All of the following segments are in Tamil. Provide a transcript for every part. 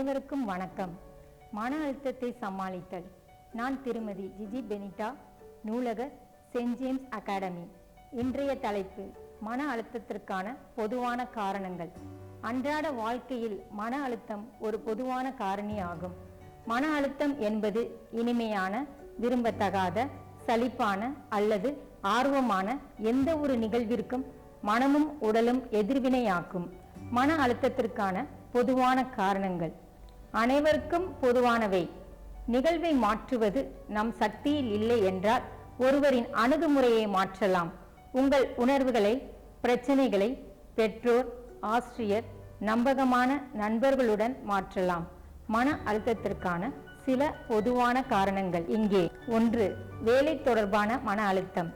அனைவருக்கும் வணக்கம். மன அழுத்தத்தை சமாளித்தல். நான் திருமதி ஜிஜி பெனிட்டா நூலக சென்ட் ஜேம்ஸ் அகாடமி. இன்றைய தலைப்பு மன அழுத்தத்திற்கான பொதுவான காரணங்கள். அன்றாட வாழ்க்கையில் மன அழுத்தம் ஒரு பொதுவான காரணி ஆகும். மன அழுத்தம் என்பது இனிமையான விரும்பத்தகாத சலிப்பான அல்லது ஆர்வமான எந்த ஒரு நிகழ்விற்கும் மனமும் உடலும் எதிர்வினையாக்கும். மன அழுத்தத்திற்கான பொதுவான காரணங்கள். அனைவருக்கும் பொதுவானவை. நிகழ்வை மாற்றுவது நம் சக்தியில் இல்லை என்றால் ஒருவரின் அணுகுமுறையை மாற்றலாம். உங்கள் உணர்வுகளை பிரச்சனைகளை பெற்றோர் ஆசிரியர் நம்பகமான நண்பர்களுடன் மாற்றலாம். மன அழுத்தத்திற்கான சில பொதுவான காரணங்கள் இங்கே. ஒன்று வேலை தொடர்பான மன அழுத்தம்.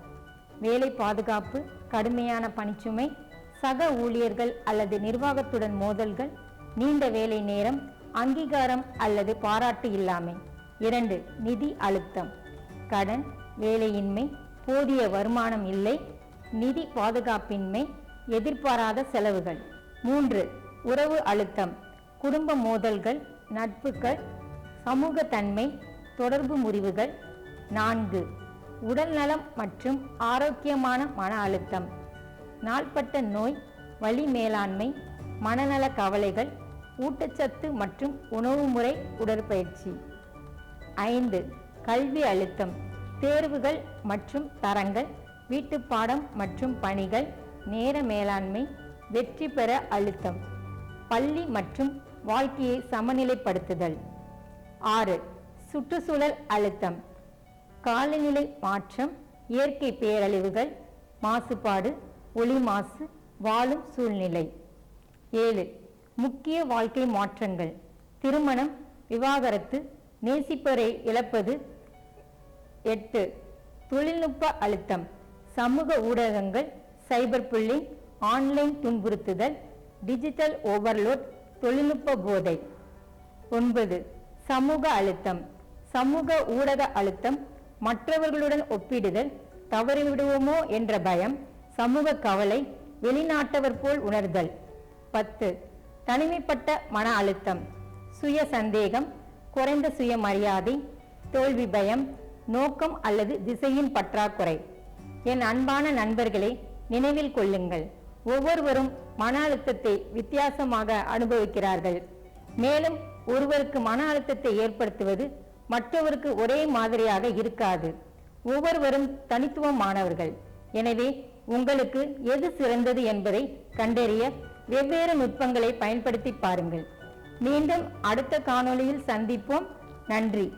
வேலை பாதுகாப்பு கடுமையான பணிச்சுமை சக ஊழியர்கள் அல்லது நிர்வாகத்துடன் மோதல்கள் நீண்ட வேலை நேரம் அங்கீகாரம் அல்லது பாராட்டு இல்லாமை. இரண்டு நிதி அழுத்தம். கடன் வேலையின்மை போதிய வருமானம் இல்லை நிதி பாதுகாப்பின்மை எதிர்பாராத செலவுகள். மூன்று உறவு அழுத்தம். குடும்ப மோதல்கள் நட்புகள் சமூக தன்மை தொடர்பு முறிவுகள். நான்கு உடல்நலம் மற்றும் ஆரோக்கியமான மன அழுத்தம். நாள்பட்ட நோய் வலி மேலாண்மை மனநல கவலைகள் ஊட்டச்சத்து மற்றும் உணவுமுறை உடற்பயிற்சி. ஐந்து கல்வி அழுத்தம் தேர்வுகள் மற்றும் தரங்கள் வீட்டுப்பாடம் மற்றும் பணிகள் நேர மேலாண்மை வெற்றி பெற அழுத்தம் பள்ளி மற்றும் வாழ்க்கையை சமநிலைப்படுத்துதல். ஆறு சுற்றுச்சூழல் அழுத்தம் காலநிலை மாற்றம் இயற்கை பேரழிவுகள் மாசுபாடு ஒளி மாசு வாழும் சூழ்நிலை. ஏழு முக்கிய வாழ்க்கை மாற்றங்கள். திருமணம் விவாகரத்து நேசிப்பரை இழப்பது. எட்டு தொழில்நுட்ப அழுத்தம் சமூக ஊடகங்கள் சைபர் புல்லிங் ஆன்லைன் துன்புறுத்துதல் டிஜிட்டல் ஓவர்லோட் தொழில்நுட்ப போதை. ஒன்பது சமூக அழுத்தம் சமூக ஊடக அழுத்தம் மற்றவர்களுடன் ஒப்பிடுதல் தவறிவிடுவோமோ என்ற பயம் சமூக கவலை வெளிநாட்டவர் போல் உணர்தல். பத்து தனிமைப்பட்ட மன அழுத்தம் சுய சந்தேகம் குறைந்த சுயமரியாதை தோல்வி பயம் நோக்கம் அல்லது திசையின் பற்றாக்குறை. என் அன்பான நண்பர்களை நினைவில் கொள்ளுங்கள். ஒவ்வொருவரும் மன அழுத்தத்தை வித்தியாசமாக அனுபவிக்கிறார்கள். மேலும் ஒருவருக்கு மன அழுத்தத்தை ஏற்படுத்துவது மற்றவருக்கு ஒரே மாதிரியாக இருக்காது. ஒவ்வொருவரும் தனித்துவமானவர்கள். எனவே உங்களுக்கு எது சிறந்தது என்பதை கண்டறிய வெவ்வேறு நுட்பங்களை பயன்படுத்தி பாருங்கள். மீண்டும் அடுத்த காணொளியில் சந்திப்போம். நன்றி.